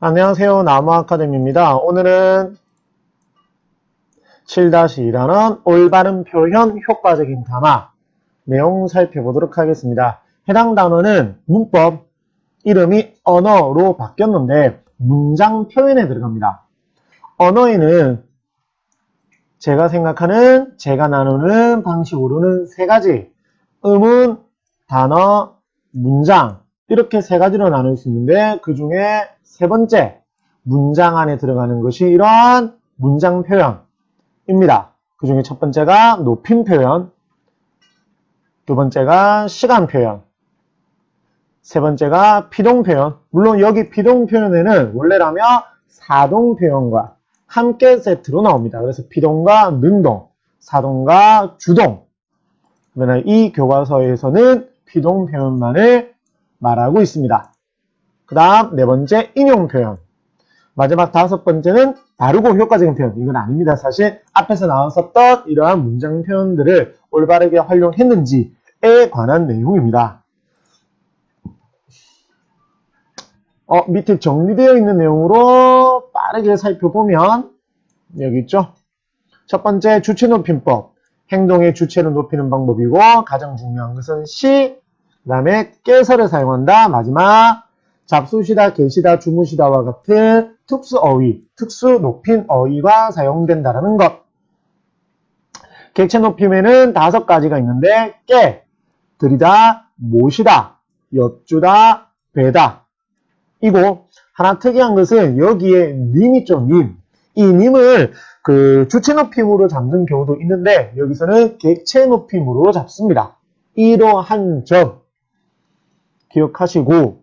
안녕하세요. 나무아카데미입니다. 오늘은 7-2라는 올바른 표현 효과적인 담화 내용 살펴보도록 하겠습니다. 해당 단어는 문법 이름이 언어로 바뀌었는데 문장 표현에 들어갑니다. 언어에는 제가 생각하는 제가 나누는 방식으로는 세 가지 의문, 단어, 문장 이렇게 세 가지로 나눌 수 있는데 그 중에 세 번째 문장 안에 들어가는 것이 이러한 문장 표현입니다. 그 중에 첫 번째가 높임 표현, 두 번째가 시간 표현, 세 번째가 피동 표현. 물론 여기 피동 표현에는 원래라면 사동 표현과 함께 세트로 나옵니다. 그래서 피동과 능동, 사동과 주동. 그러나 이 교과서에서는 피동 표현만을 말하고 있습니다. 그 다음 네 번째 인용 표현. 마지막 다섯 번째는 바르고 효과적인 표현. 이건 아닙니다. 사실 앞에서 나왔었던 이러한 문장 표현들을 올바르게 활용했는지에 관한 내용입니다. 어, 밑에 정리되어 있는 내용으로 빠르게 살펴보면 여기 있죠. 첫 번째 주체 높임법. 행동의 주체를 높이는 방법이고 가장 중요한 것은 시, 그 다음에 깨서를 사용한다. 마지막 잡수시다, 계시다, 주무시다와 같은 특수 어휘, 특수 높인 어휘가 사용된다는 것. 객체 높임에는 다섯 가지가 있는데 깨, 들이다, 모시다, 엿주다, 배다. 이고 하나 특이한 것은 여기에 님 있죠, 님. 이 님을 그 주체 높임으로 잡는 경우도 있는데 여기서는 객체 높임으로 잡습니다. 이러한 점 기억하시고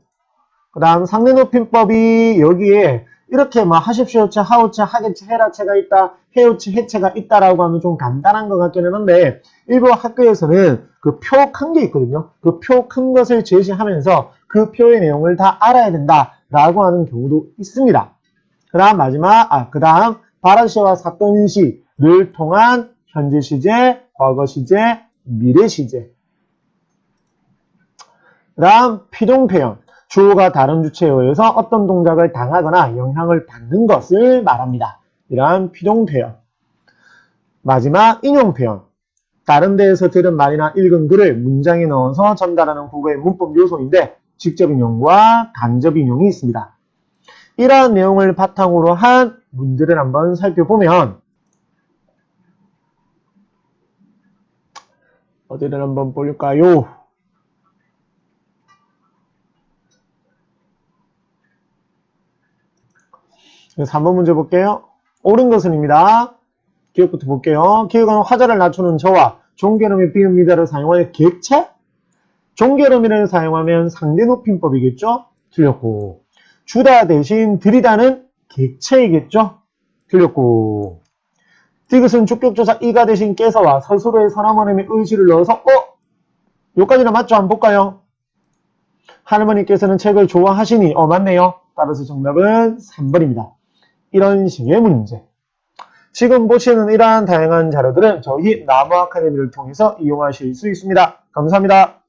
그 다음 상대 높임법이 여기에 이렇게 막 하십시오체, 하우체, 하겠체, 해라체가 있다, 해우체, 해체가 있다라고 하면 좀 간단한 것 같기는 한데 일부 학교에서는 그 표 큰 게 있거든요. 그 표 큰 것을 제시하면서 그 표의 내용을 다 알아야 된다라고 하는 경우도 있습니다. 그 다음 마지막, 아, 그 다음 발화시와 사건시를 통한 현재 시제, 과거 시제, 미래 시제. 그 다음 피동 표현. 주어가 다른 주체에 의해서 어떤 동작을 당하거나 영향을 받는 것을 말합니다. 이러한 피동 표현. 마지막 인용 표현. 다른 데에서 들은 말이나 읽은 글을 문장에 넣어서 전달하는 국어의 문법 요소인데 직접 인용과 간접 인용이 있습니다. 이러한 내용을 바탕으로 한 문제를 한번 살펴보면 어디를 한번 볼까요? 그래서 3번 문제 볼게요. 옳은 것은입니다. 기억부터 볼게요. 기억은 화자를 낮추는 저와 종결음의 비읍미다를 사용하여 객체? 종결음이를 사용하면 상대 높임법이겠죠? 틀렸고 주다 대신 들이다는 객체이겠죠? 틀렸고 디귿은 주격조사 이가 대신 깨서와 서술어의 선함원음의 의지를 넣어서 어? 여기까지는 맞죠? 한번 볼까요? 할머니께서는 책을 좋아하시니 어 맞네요. 따라서 정답은 3번입니다. 이런 식의 문제. 지금 보시는 이러한 다양한 자료들은 저희 나무 아카데미를 통해서 이용하실 수 있습니다. 감사합니다.